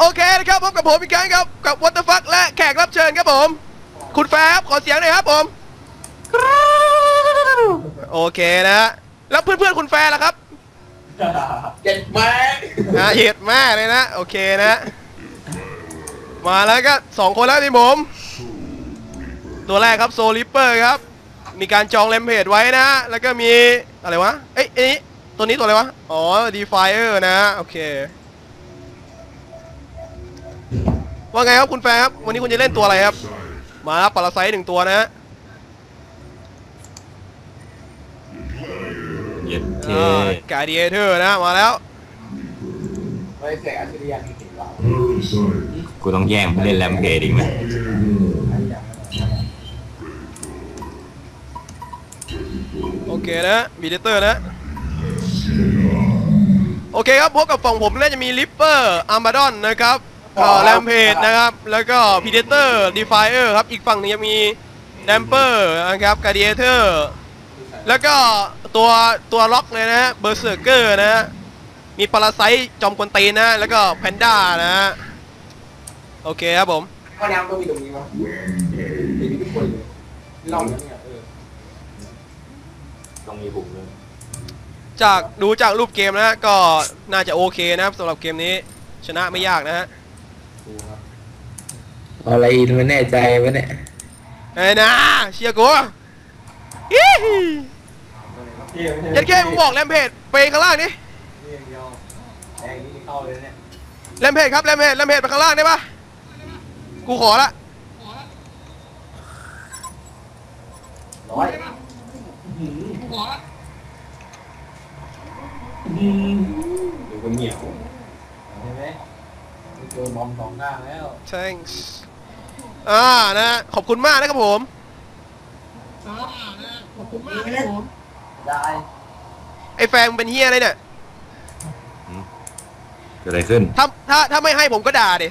โอเคนะครับพบกับผมอีกครั้งครับกับวัตฟักและแขกรับเชิญครับผม คุณแฟร์ครับขอเสียงหน่อยครับผม โอเคนะฮะแล้วเพื่อนๆคุณแฟร์ล่ะครับเจ็ดแม่นะเหยียดมากเลยนะ โอเคนะ มาแล้วก็สองคนแล้วที่ผม ตัวแรกครับโซลิปเปอร์ครับ มีการจองแรมเพจไว้นะ แล้วก็มีอะไรวะ เอ้ยเอ้ยตัวนี้ตัวอะไรวะ อ๋อดีไฟเออร์นะ โอเค ว่าไงครับคุณแฟร์ครับวันนี้คุณจะเล่นตัวอะไรครับ มาครับปาราไซต์หนึ่งตัวนะฮะเย็ดเคกาเดียเทอร์นะมาแล้วไม่เสกอัจฉริยะที่ถึงเรากูต้องแย่งผู้เล่นแรมเพจอีกไหมโอเคนะบีเดเตอร์นะโอเคครับพบกับฝั่งผมน่าจะมีลิปเปอร์อาร์มาดอนนะครับ แรมเพจนะครับ แล้วก็พีเดเตอร์ดีไฟเออร์ครับ อีกฝั่งหนึงจะมีแดมเปอร์นะครับกาเดียเทอร์ แล้วก็ตัวตัวล็อกเลยนะฮะเบอร์เซอร์เกอร์นะฮะ มีปาราไซจอมกวนตีนนะ แล้วก็แพนด้านะฮะ โอเคครับผมห้องน้ำก็มีตรงนี้มั้งมีทุกคนเลยลองเนี่ยเออต้องมีบุกเลยจากดูจากรูปเกมนะฮะก็น่าจะโอเคนะครับสำหรับเกมนี้ชนะไม่ยากนะฮะดูครับเอาอะไรอินมาแน่ใจวะเนี่ยเอ้ยนะเชียร์กูอียันแค่มึงบอกแรมเพจไปข้างล่างนี่นี่อย่างเดียวแดงนี่เข้าเลยเนี่ยแรมเพจครับแรมเพจแรมเพจไปข้างล่างได้ปะกูขอละร้อยดูเป็นเหนียวเห็นไหมเจอบอมสองข้างแล้ว thanks อ่านะขอบคุณมากนะครับผมได้ไอ้แฟนมึงเป็นเฮียอะไรเนี่ยเกิดอะไรขึ้น ถ้าถ้าถ้าไม่ให้ผมก็ด่าดิ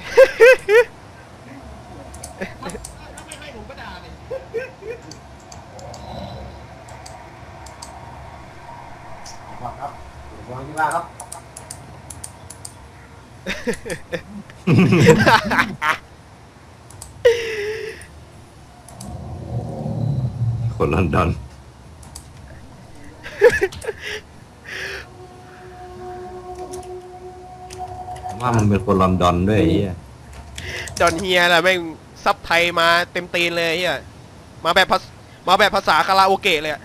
ครับครับวางที่บ้านครับ คนลอนดอน ว่ามันเป็นคนลอนดอนด้วยไอ้เหี้ยดอนเฮียแหละแม่งซับไทยมาเต็มตีนเลยเฮียมาแบบภาษมาแบบภาษาคาราโอเกะเลยอะ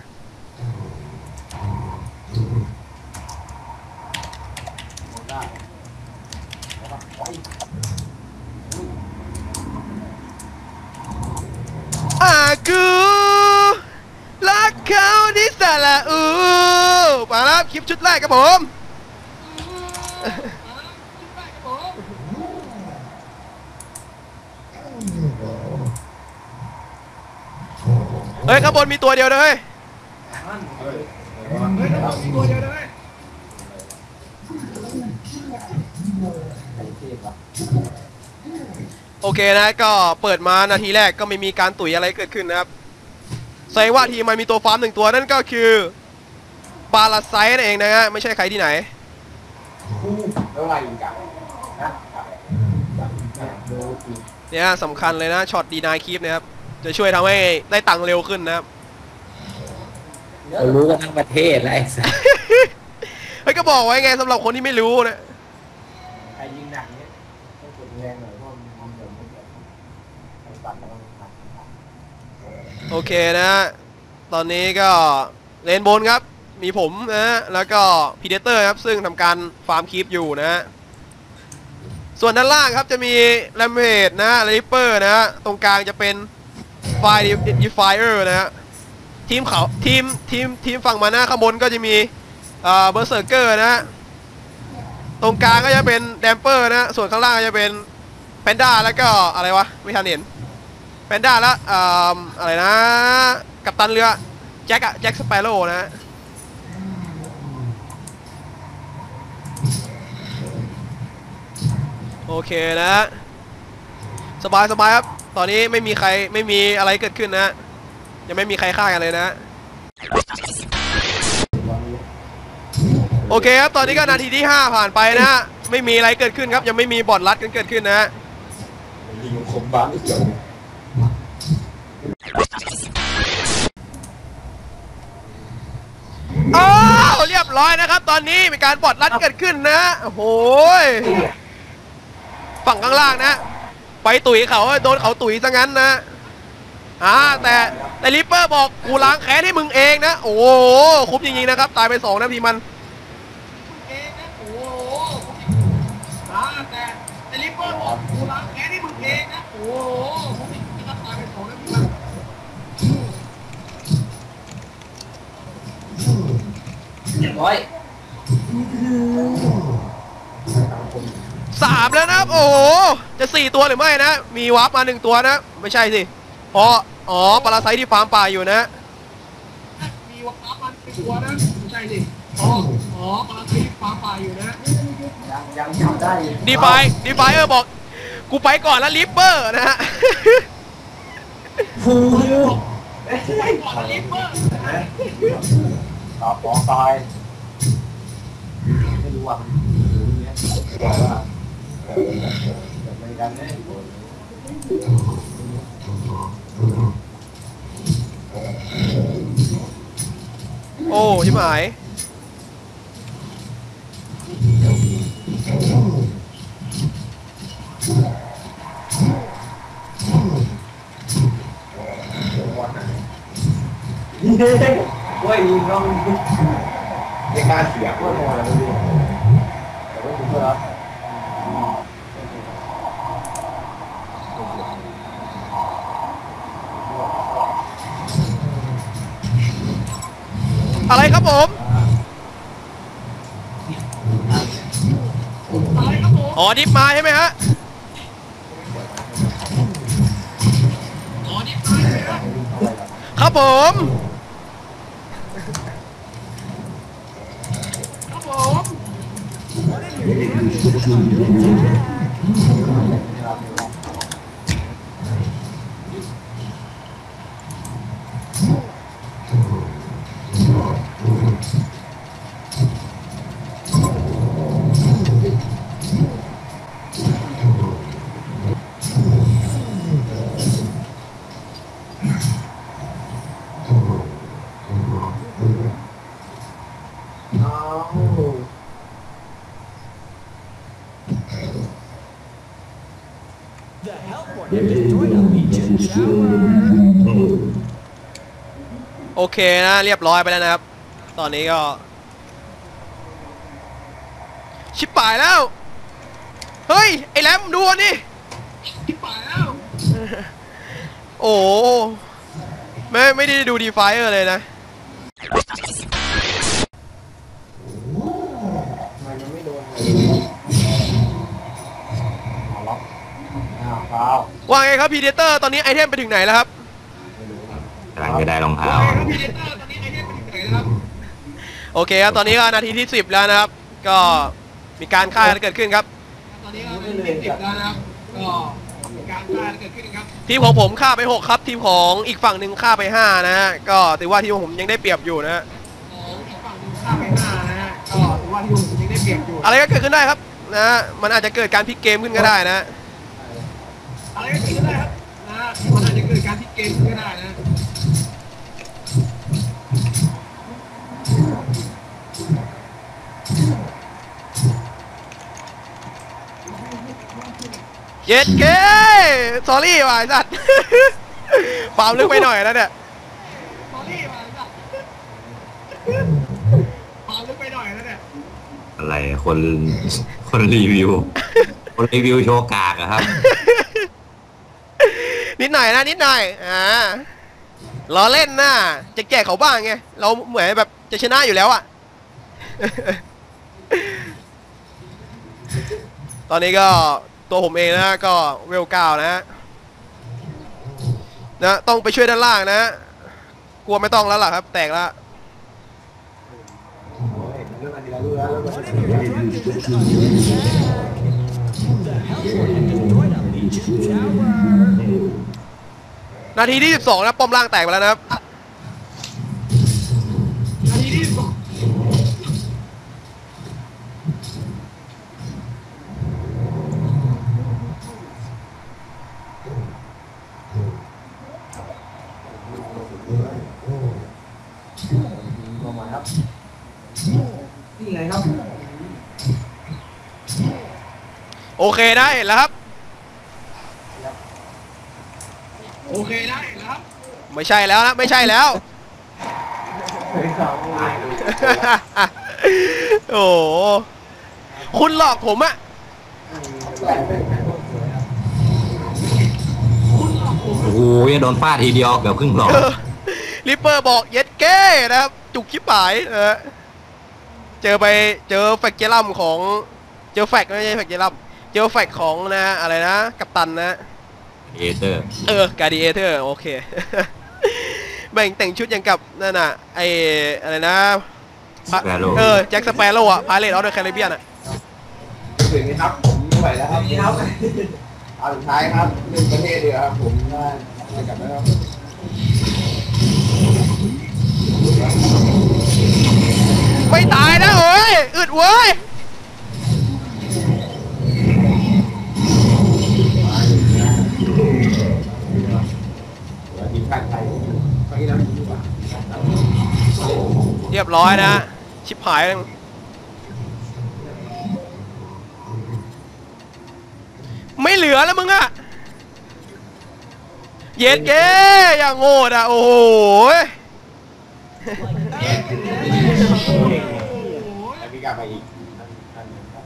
อากู เขาที่สระอูมาแล้วคลิปชุดแรกครับผมเฮ้ยข้างบนมีตัวเดียวเลยโอเคนะก็เปิดมานาทีแรกก็ไม่มีการตุ๋ยอะไรเกิดขึ้นนะครับ แสดงว่าทีมมันมีตัวฟาร์มหนึ่งตัวนั่นก็คือปาราไซต์นั่นเองนะฮะไม่ใช่ใครที่ไหนแล้วไงอีกอะนะจับดูสิเนี่ยสำคัญเลยนะช็อตดีนายคีฟนะครับจะช่วยทำให้ได้ตังค์เร็วขึ้นนะครับเรารู้กันทั้งประเทศแล้วไอ้สัสเฮ้ยก็บอกไว้ไงสำหรับคนที่ไม่รู้นะ ใครยิงหนักเนี้ยต้องกดแรงหน่อยเพราะมันเดี๋ยวมันจะไอ้ปัดแล้วมันหนัก โอเคนะตอนนี้ก็เลนบนครับ มีผมนะแล้วก็พีเดเตอร์ครับ ซึ่งทำการฟาร์มคีปอยู่นะส่วนด้านล่างครับจะมีแรมเพจนะริปเปอร์นะตรงกลางจะเป็นไฟดีไฟเออร์นะฮะทีมเขาทีมทีมทีมฝั่งมาหน้าข้างบนก็จะมีเอ่อเบอร์เซอร์เกอร์นะ ตรงกลางก็จะเป็นแดมเปอร์นะฮะส่วนข้างล่างก็จะเป็นแพนด้าแล้วก็อะไรวะ ไม่ทันเห็น แพนด้าแล้วออะไรนะ กัปตันเรือแจ็คอะแจ็คสเปโร่นะฮะโอเคนะฮะสบายสบายครับ ตอนนี้ไม่มีใครไม่มีอะไรเกิดขึ้นนะฮะยังไม่มีใครฆ่ากันเลยนะฮะโอเคครับ ตอนนี้ก็นาทีที่ 5 ผ่านไปนะฮะไม่มีอะไรเกิดขึ้นครับ ยังไม่มีบอดรัดกันเกิดขึ้นนะฮะยิงคมบ้านอีกแล้ว อ้าวเรียบร้อยนะครับ ตอนนี้มีการบอดรัดเกิดขึ้นนะโอ้โหยฝั่งข้างล่างนะ ไปตุ๋ยเขาโดนเขาตุ๋ยซะงั้นนะอ่าแต่แต่ลิปเปอร์บอกกูล้างแค้นให้มึงเองนะ โอ้โหคุ้มจริงๆนะครับ ตายไปสองนาทีมัน รียบร้อยสามแล้วนะครับ โอ้โห จะสี่ตัวหรือไม่นะ มีวาร์ปมาหนึ่งตัวนะ ไม่ใช่สิ เพราะ อ๋อ ปลาไซต์ที่ฟาร์มป่าอยู่นะ มีวาร์ปมาหนึ่งตัวนะ ไม่ใช่สิอ๋ออ๋อปลาไซต์ที่ฟาร์มป่าอยู่นะ ยังยังจับได้อยู่ดีไฟดีไฟเออบอก กูไปก่อนแล้วลิปเปอร์นะฮะฟูไปก่อนแล้วลิปเปอร์ ตอบปองตายไม่รู้ว่ามันอยู่อย่างเงี้ยบอกว่าเออเดี๋ยวไม่กันแน่โอ้ชิบหายเว้ยยิงน้องไม่กล้าเสียว่าโมอะไรไม่รู้แต่ว่าคุณก็รับอะไรครับผมอ๋อดิฟมาใช่ไหมฮะอ๋อดิฟมาใช่ไหมฮะครับผม Thank you. โอเคนะ เรียบร้อยไปแล้วนะครับ ตอนนี้ก็ ชิบปายแล้ว เฮ้ย ไอ้แรมดูอันนี่ชิบปายแล้ว โอ้โหไม่ไม่ได้ดูดีไฟเออร์เลยนะ วเปล่าว่าไงครับพีเดเตอร์ตอนนี้ไอเทมไปถึงไหนแล้วครับกำลังจะได้รองเท้าโอเคครับตอนนี้ก็นาทีที่ 10 แล้วนะครับ ก็มีการฆ่ากันเกิดขึ้นครับ ตอนนี้ก็นาทีที่10แล้วนะครับก็มีการฆ่ากันเกิดขึ้นครับทีมของผมฆ่าไป 6 ครับ ทีมของอีกฝั่งหนึ่งฆ่าไป 5 นะฮะก็ถือว่าทีมของผมยังได้เปรียบอยู่นะฮะอะไรก็เกิดขึ้นได้ครับนะฮะมันอาจจะเกิดการพลิกเกมขึ้นก็ได้นะ อะไรก็เกิดขึ้นได้ครับนะมันอาจจะเกิดการพลิกเกมขึ้นก็ได้นะเย็ดเก้สอรี่ว่ะไอ้สัตว์ฟาร์มลึกไปหน่อยแล้วเนี่ย สอรี่ว่ะไอ้สัตว์ฟาร์มลึกไปหน่อยแล้วเนี่ยอะไรคนคนรีวิว คนรีวิวโชว์กากอะครับ นิดหน่อยนะนิดหน่อยอ่าล้อเล่นนะจะแก้เขาบ้างไงเราเหมือนแบบจะชนะอยู่แล้วอะตอนนี้ก็ตัวผมเองนะก็เวลเก้านะนะต้องไปช่วยด้านล่างนะกลัวไม่ต้องแล้วล่ะครับ แตกแล้วโอ้ยเรื่องอั นาทีที่ 12 นะป้อมล่างแตกไปแล้วนะครับนาทีที่นี่ไงครับ โอเคได้เห็นแล้วครับ โอเคได้ครับไม่ใช่แล้วนะไม่ใช่แล้วเฮ้ยสองตายเลยโอ้โหคุณหลอกผมอะโอ้โหยังโดนฟาดทีเดียวเกือบครึ่งหลอดลิปเปอร์บอกเย็ดเก้นะครับ จุกชิบหายนะฮะเจอไปเจอแฟกเจลัมของ เจอแฟกไม่ใช่แฟกเจลัมเจอแฟกของนะอะไรนะ กัปตันนะ เอเตอร์เออการดิเอเทอร์โอเค แบ่งแต่งชุดอย่างกับนั่นน่ะไออะไรนะพะ Sparrow เออแจ็คสเปโร่อะพาเลตออฟเดอะแคริเบียนอะถึงนี้ครับผมไม่ไหวแล้วครับนี่ครับเอาสุดท้ายครับหนึ่งประเทศเดียวครับผมได้ได้กลับแล้วครับไม่ตายนะเอ้ยอึดเว้ย ทีมชาติไทยครั้งที่แล้วดีกว่า เรียบร้อยนะ ชิบหายเลยไม่เหลือแล้วมึงอะเย็ดเก้อย่างโง่อะโอ้โหแล้วพี่กลับมาอีกอันหนึ่งครับ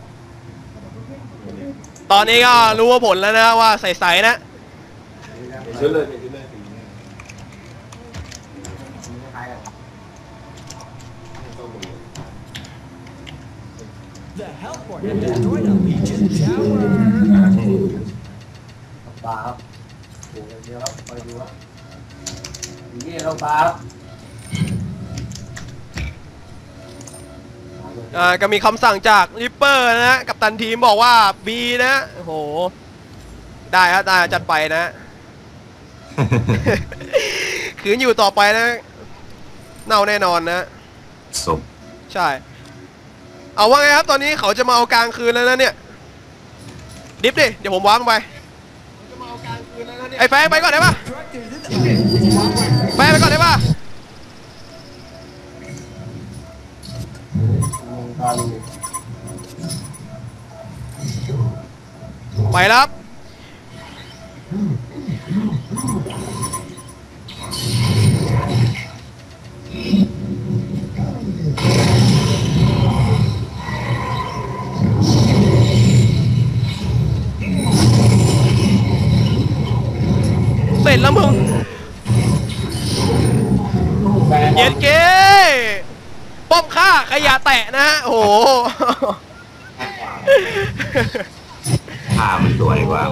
ตอนนี้ก็รู้ว่าผลแล้วนะว่าใสๆนะ เปลี่ยนชุดเลยเปลี่ยนชุดเลยสีนี้สีคล้ายๆกันส้มเหลือง The Hellport has destroyed a Legion tower. ปลาครับโอ้ยเดี๋ยวครับไปดูครับนี่เราปลาครับอ่าก็มีคำสั่งจากริปเปอร์นะกับตันทีมบอกว่า B นะโอ้โห ได้ครับได้จัดไปนะขืนอยู่ต่อไปนะ เน่าแน่นอนนะ ศพ ใช่ เอาว่าไงครับตอนนี้เขาจะมาเอากลางคืนแล้วนะเนี่ย ดิฟดิ เดี๋ยวผมวางไปไอ้แฟงไปก่อนได้ปะแฟงไปก่อนได้ปะไปแล้ว รับเสร็จแล้วมึงแฟนเย็นเก้ป้อมฆ่าขยะแตะนะฮะ โอ้โหผ้ามันสวยกว่า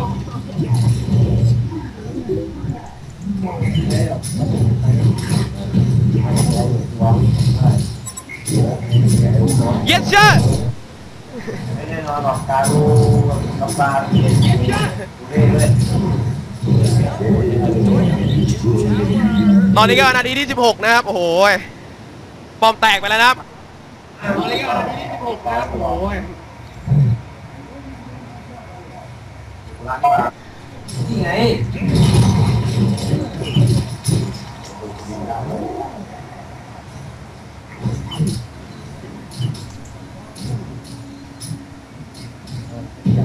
เย็นเชื่อไม่แน่นอนหรอกการดูกับปลาเย็นเย็นเรื่อย ตอนนี้ก็นาทีที่ 16 นะครับ โอ้โหปอมแตกไปแล้วนะครับ ตอนนี้ก็ที่สิบหกแล้วโอ้ยร้านปลานี่ไง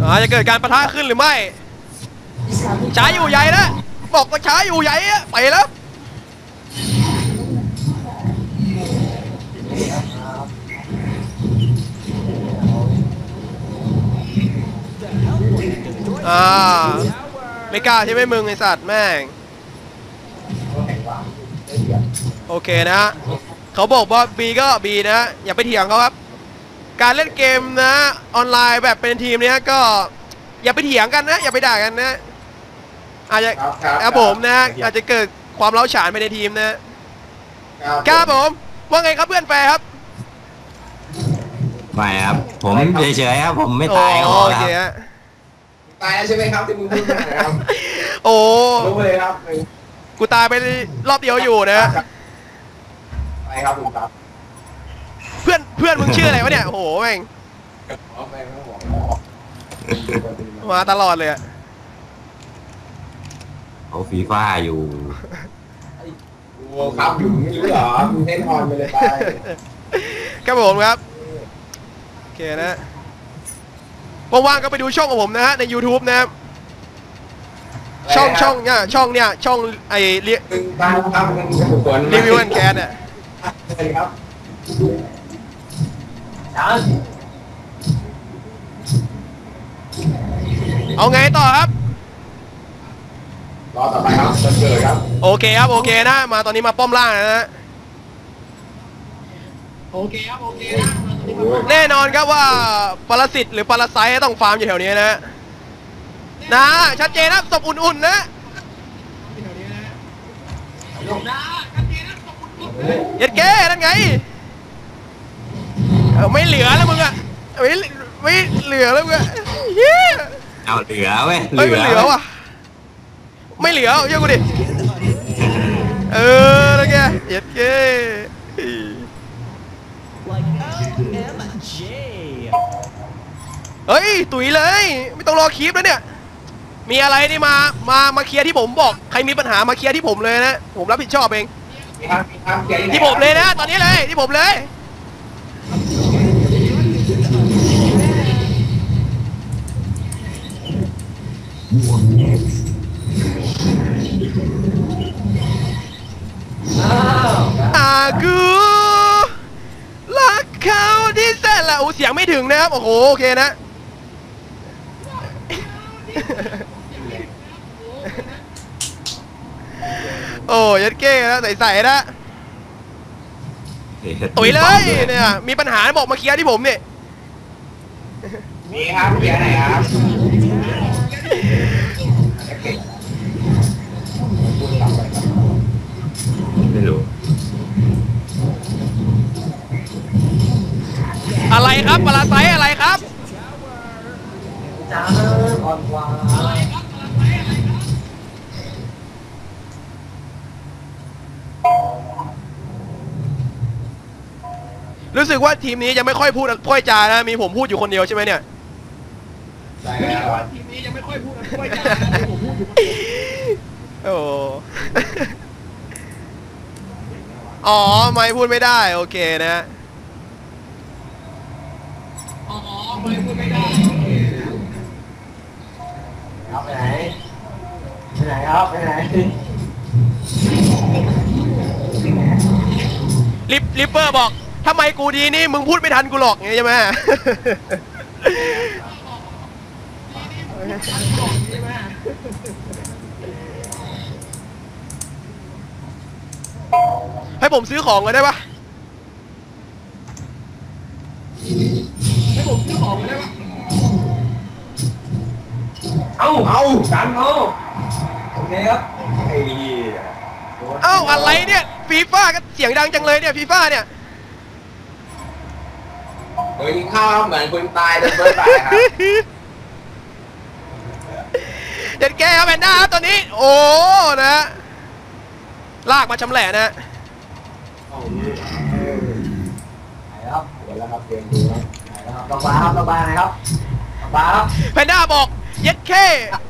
อาจะเกิดการประทะขึ้นหรือไม่ใช้อยู่ใหญ่นะ บอกว่าช้าอยู่ใหญ่อะไปแล้วอ่าไม่กล้าใช่ไหมมึงไอสัตว์แม่ง โอเคนะเขาบอกว่า B ก็ B นะ อย่าไปเถียงเขาครับ การเล่นเกมนะ ออนไลน์แบบเป็นทีมเนี้ยก็อย่าไปเถียงกันนะ อย่าไปด่ากันนะ อาจจะครับครับครับผมนะอาจจะเกิดความเล้าฉานไปในทีมนะคครัรับบผมว่าไงครับเพื่อนแฟร์ครับไม่ครับ ผมเฉยๆครับ ผมไม่ตายโอ้ก็พอโอแล้วเคครับ ฮะตายแล้วใช่ไหมครับที่มึงพูดมานะครับโอ้รู้เลยครับกูตายไปรอบเดียวอยู่นะไปครับผมครับเพื่อนเพื่อนมึงชื่ออะไรวะเนี่ยโอ้โหแม่งเอาไปไม่ต้องบอกมาตลอดเลยอะ เขาฟีฟ่าอยู่ โอ้ครับอยู่ไม่รู้เหรอมึงเล่นออนไปเลยไปครับผมครับเคนะว่างๆก็ไปดูช่องของผมนะฮะ ใน YouTube นะครับช่องช่องเนี่ยช่องเนี่ยช่องไอเรียหนึ่งตามครับมันเป็นบุคคลรีวิวแอนแคสเนี่ยสวัสดีครับเอาไงต่อครับ รอต่อไปครับวันเกิดครับโอเคครับโอเคนะมาตอนนี้มาป้อมล่างแล้วนะโอ้ยแน่นอนครับว่าปรสิตหรือปรไซต์ต้องฟาร์มอยู่แถวนี้นะนะชัดเจนนะศพอุ่นๆนะเย็ดเก้นั่นไงเออไม่เหลือแล้วมึงอะไม่ไม่เหลือแล้วมึงอะเฮียเอาเหลือเว้ยเฮ้ยมันเหลือว่ะ ไม่เหลือเยอะกูดิ เออแล้วแกเย็ดเก้ Like LMJ. เฮ้ย ตุ๋ยเลย ไม่ต้องรอคลิปแล้วเนี่ย มีอะไรนี่มา มา มาเคลียร์ที่ผมบอก ใครมีปัญหามาเคลียร์ที่ผมเลยนะ ผมรับผิดชอบเองมีครับมีครับเกียร์ที่ผมเลยนะ ตอนนี้เลย ที่ผมเลย อากูรักเขาที่แสนละโอ้เสียงไม่ถึง นะครับ โอ้โห โอเคนะ โอ้ยัดเก้นะใส่ๆนะตุ๋ยเลยเนี่ย มีปัญหาบอกมาเคลียร์ที่ผมเนี่ยมีครับเกียร์ไหนครับ อะไรครับปลาไซส์อะไรครับรู้สึกว่าทีมนี้จะไม่ค่อยพูดค่อยจานะมีผมพูดอยู่คนเดียวใช่ไหมเนี่ยใช่แล้วครับโอ้อ๋อไม่พูดไม่ได้ โอเคนะ ครับไปไหนไปไหน ครับไปไหนลิปลิปเปอร์บอกทำไมกูดีนี่มึงพูดไม่ทันกูหรอกไงใช่ไหมให้ผมซื้อของกันได้ปะเอาเอากันเอา โอเคครับไอ้เอ้าอะไรเนี่ยฟีฟ่าก็เสียงดังจังเลยเนี่ยฟีฟ่าเนี่ยเฮ้ยกินข้าวครับเหมือนคนตายแต่เบิร์ดตายครับเด็ดแกครับแพนด้าครับตอนนี้ โอ้นะ ลากมาชำแหละนะไหนครับเดี๋ยวแล้วครับเตรียมดูครับไหนแล้วครับต่อมาครับต่อมาไหนครับต่อมาครับแพนด้าบอก เย็ดแค่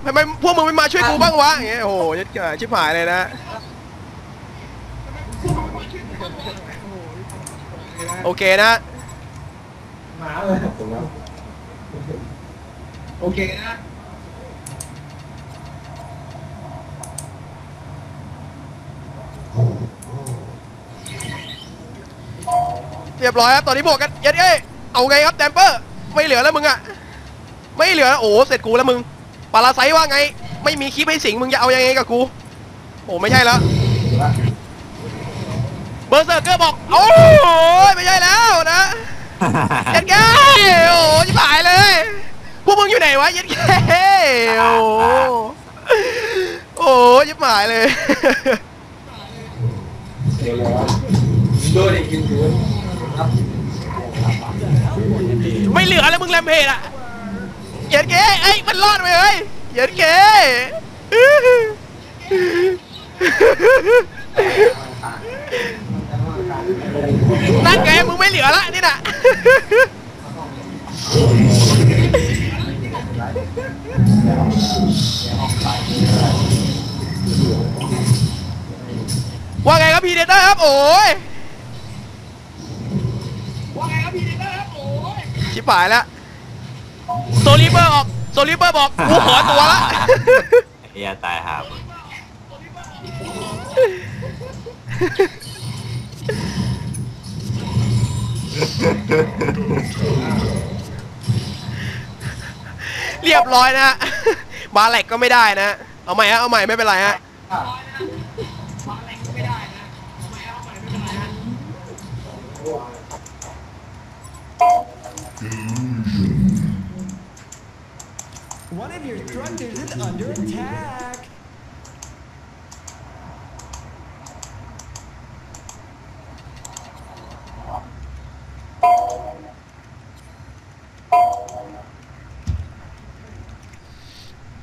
ทำไมพวกมึงไม่มาช่วยกูบ้างวะอย่างเงี้ยโอ้โหเย็ดแค่ชิบหายเลยนะโอเคนะมาเลยครับโอเคนะเรียบร้อยครับตอนนี้บวกกันเย็ดเอ้ยเอาไงครับแดมเปอร์ ไม่เหลือแล้วมึงอะ ไม่เหลือโอ้โหเสร็จกูแล้วมึงปาราไซว่าไง ไม่มีคลิปให้สิงมึงจะเอายังไงกับกู โอ้ไม่ใช่แล้วเบอร์เซอร์เกอร์บอกโอ้ยไม่ใช่แล้วนะเย็ดแก่โอ้ยชิบหายเลย พวกมึงอยู่ไหนวะเย็ดแก่โอ้โหโอ้ยชิบหายเลยไม่เหลือแล้วมึงแรมเพจอะ เย็ดแก่เอ้ยมันรอดไปเลยเย็ดแก่นั่นไงมึงไม่เหลือละนี่น่ะว่าไงครับพีเดเตอร์ครับโอ้ยว่าไงครับพีเดเตอร์ครับโอ้ยชิบหายแล้ว โซลิเบอร์ออกโซลิเบอร์บอกกูขอตัวละ เฮียตายหาหมดเรียบร้อยนะฮะ บาแหลกก็ไม่ได้นะ เอาใหม่ฮะ เอาใหม่ไม่เป็นไรฮะ One of your structures is under attack.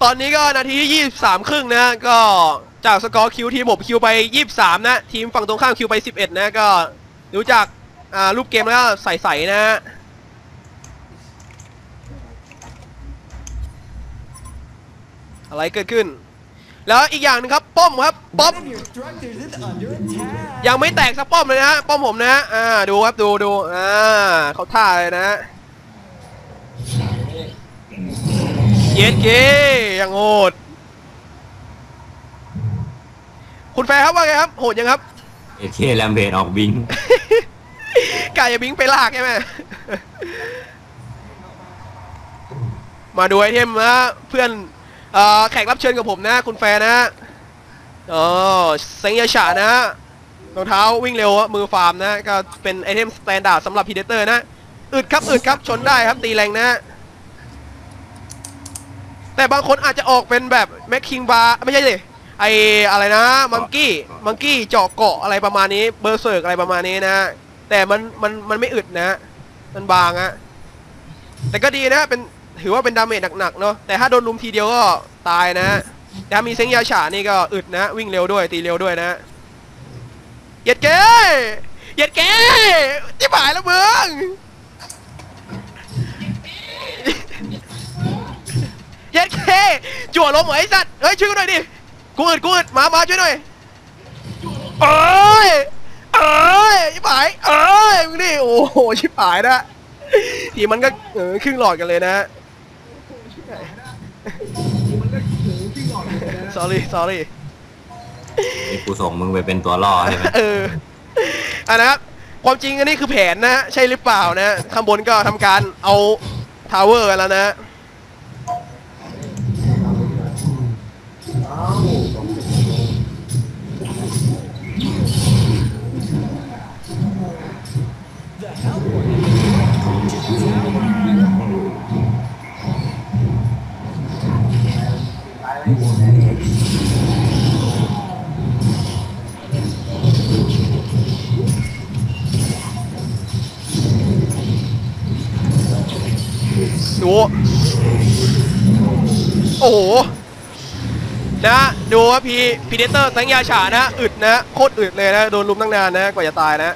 ตอนนี้ก็นาทีที่ 23 ครึ่งนะก็จากสกอร์คิวทีมผมคิวไป 23 นะ ทีมฝั่งตรงข้ามคิวไป 11 นะ ก็ดูจากรูปเกมแล้วใสๆนะฮะ อะไรเกิดขึ้น แล้วอีกอย่างหนึงครับป้อมครับป้อม One of your structures is under attack. ยังไม่แตกสักป้อมเลยนะฮะป้อมผมนะฮะอ่าดูครับดูดูอ่าเขาท่าเลยนะฮะเย็ดเก้ยังโหดคุณแฟร์ครับว่าไงครับโหดยังครับเอเคแลมเพจออกบิงกายจะบิงไปลากใช่ไหมมาดูไอเทมนะเพื่อน เอ่อแขกรับเชิญกับผมนะ คุณแฟนะอ๋อเซงยาฉะนะรองเท้าวิ่งเร็วมือฟาร์มนะ ก็เป็นไอเทมสแตนดาร์ดสำหรับพีเดเตอร์นะอึดครับอึดครับชนได้ครับตีแรงนะ แต่บางคนอาจจะออกเป็นแบบแม็กคิงบาร์ไม่ใช่สิไออะไรนะมังกี้มังกี้เจาะเกาะอะไรประมาณนี้เบอร์เซิร์กอะไรประมาณนี้นะ แต่มันมันมันไม่อึดนะ มันบางอะแต่ก็ดีนะเป็น ถือว่าเป็นดาเมจหนักๆเนาะแต่ถ้าโดนลุมทีเดียวก็ตายนะแต่ถ้ามีเซ็งยาฉานี่ก็อึดนะ วิ่งเร็วด้วยตีเร็วด้วยนะเหย็ดเก้เหย็ดเก้ที่หายแล้วมึงเหย็ดเคจั่วลมเหรอไอ้สัตว์เฮ้ยช่วยกูหน่อยดิกูอึดกูอึดมามาช่วยหน่อยเอ้ยเอ้ยชิบหายเอ้ยมึงดิโอ้โหชิบหายนะทีมันก็เออครึ่งหลอดกันเลยนะ sorry sorry นี่กูส่งมึงไปเป็นตัวล่อใช่ไหมเอออันนะครับ ความจริงอันนี้คือแผนนะใช่หรือเปล่านะข้างบนก็ทำการเอาทาวเวอร์กันแล้วนะ The ดูโอ้โหนะดูว่าพีพีเดเตอร์สังยาฉานะอึดนะโคตรอึดเลยนะโดนลุมตั้งนานนะกว่าจะตายนะ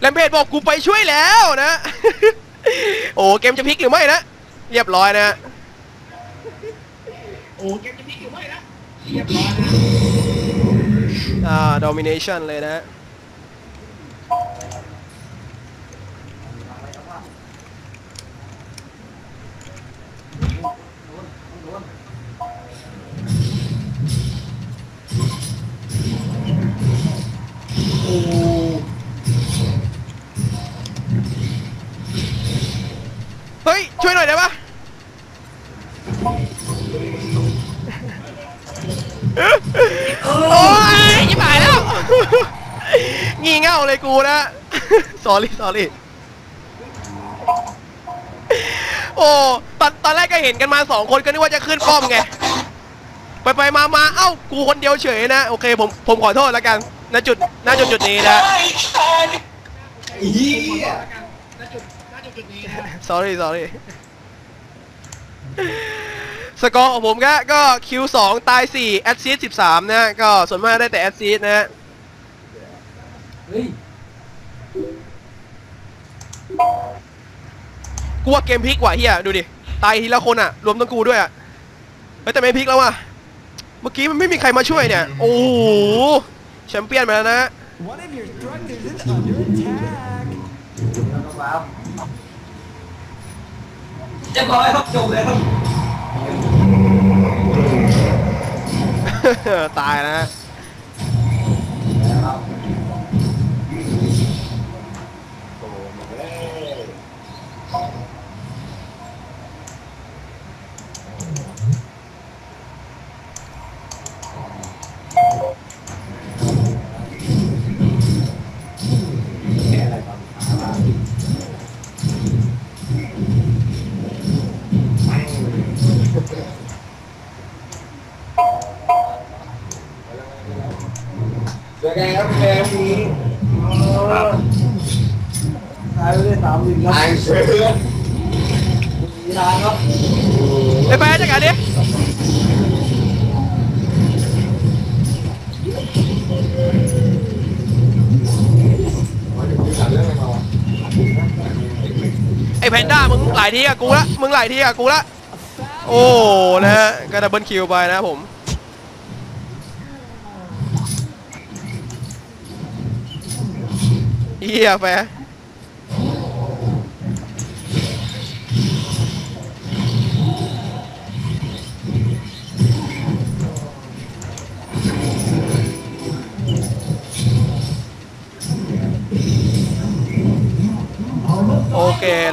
แลมเพจบอกกูไปช่วยแล้วนะ โอ้เกมจะพลิกหรือไม่นะ เรียบร้อยนะ โอ้เกมจะพลิกหรือไม่นะ เรียบร้อยนะ อ่า domination เลยนะ เฮ้ย ช่วยหน่อยได้ปะโอ้ยยิบหายแล้ว งี่เง่าเลยกูนะ sorry sorry โอ้ตอนตอนแรกก็เห็นกันมาสองคนก็นึกว่าจะขึ้นป้อมไง ไปไปมามาเอ้า กูคนเดียวเฉยนะ โอเค ผมผมขอโทษแล้วกัน ณจุดณจุดจุดนี้นะเฮีย sorry sorry สกอร์ของผมก็ก็คิวสองตายสี่แอดซีสิบสามนะก็ส่วนมากได้แต่แอดซีนะฮะกูว่าเกมพลิกว่ะเฮียดูดิตายทีละคนอะ รวมทั้งกูด้วยอะเฮ้ยแต่ไม่พลิกแล้วว่ะเมื่อกี้มันไม่มีใครมาช่วยเนี่ย โอ้โห แชมเปี้ยนไปแล้วนะ One of your structures is under attack. ครับเรียบร้อยครับจบเลยครับ ตายนะ ได้สามหนึ่งครับทายเสือมีทางครับไอ้แฟนจัดการดิไอ้แพนด้ามึงหลายทีกับกูละ มึงหลายทีกับกูละ โอ้นะฮะก็ดับเบิลคิวไปนะผมเฮียแฟร์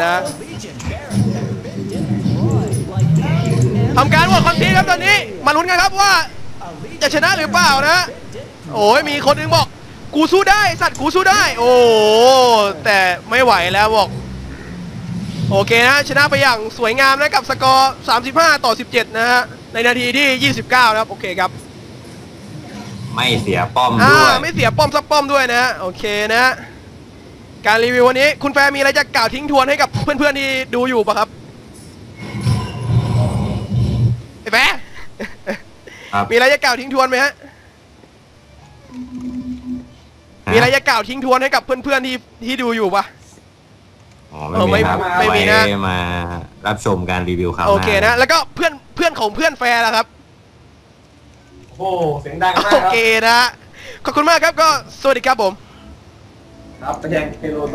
นะ Legion barracks have been destroyed. Like hell ทำการโหวตคอนทีครับตอนนี้ มาลุ้นกันครับว่า a legion จะชนะหรือเปล่านะ โอ้ยมีคนหนึงบอก กูสู้ได้สัตว์กูสู้ได้ โอ้แต่ไม่ไหวแล้วบอก โอเคนะ ชนะไปอย่างสวยงามนะกับสกอร์ 35 ต่อ 17 นะฮะ ในนาทีที่ 29 นะครับ โอเคครับ ไม่เสียป้อมอ่าด้วยไม่เสียป้อมสักป้อมด้วยนะฮะโอเคนะ การรีวิววันนี้ คุณแฟร์มีอะไรจะกล่าวทิ้งทวนให้กับเพื่อนๆที่ดูอยู่ปะครับไอ้แฟร์ ครับมีอะไรจะกล่าวทิ้งทวนไหมฮะ มีอะไรจะกล่าวทิ้งทวนให้กับเพื่อนๆที่ที่ดูอยู่ปะ อ๋อเออไม่ไม่มีครับไม่มีนะ ไว้มารับชมการรีวิวคราวหโอน้าเคนะ แล้วก็เพื่อนเพื่อนของเพื่อนแฟร์ล่ะครับ โอ้โหเสียงดังมากโอครับ เคนะ ขอบคุณมากครับก็สวัสดีครับผม ครับ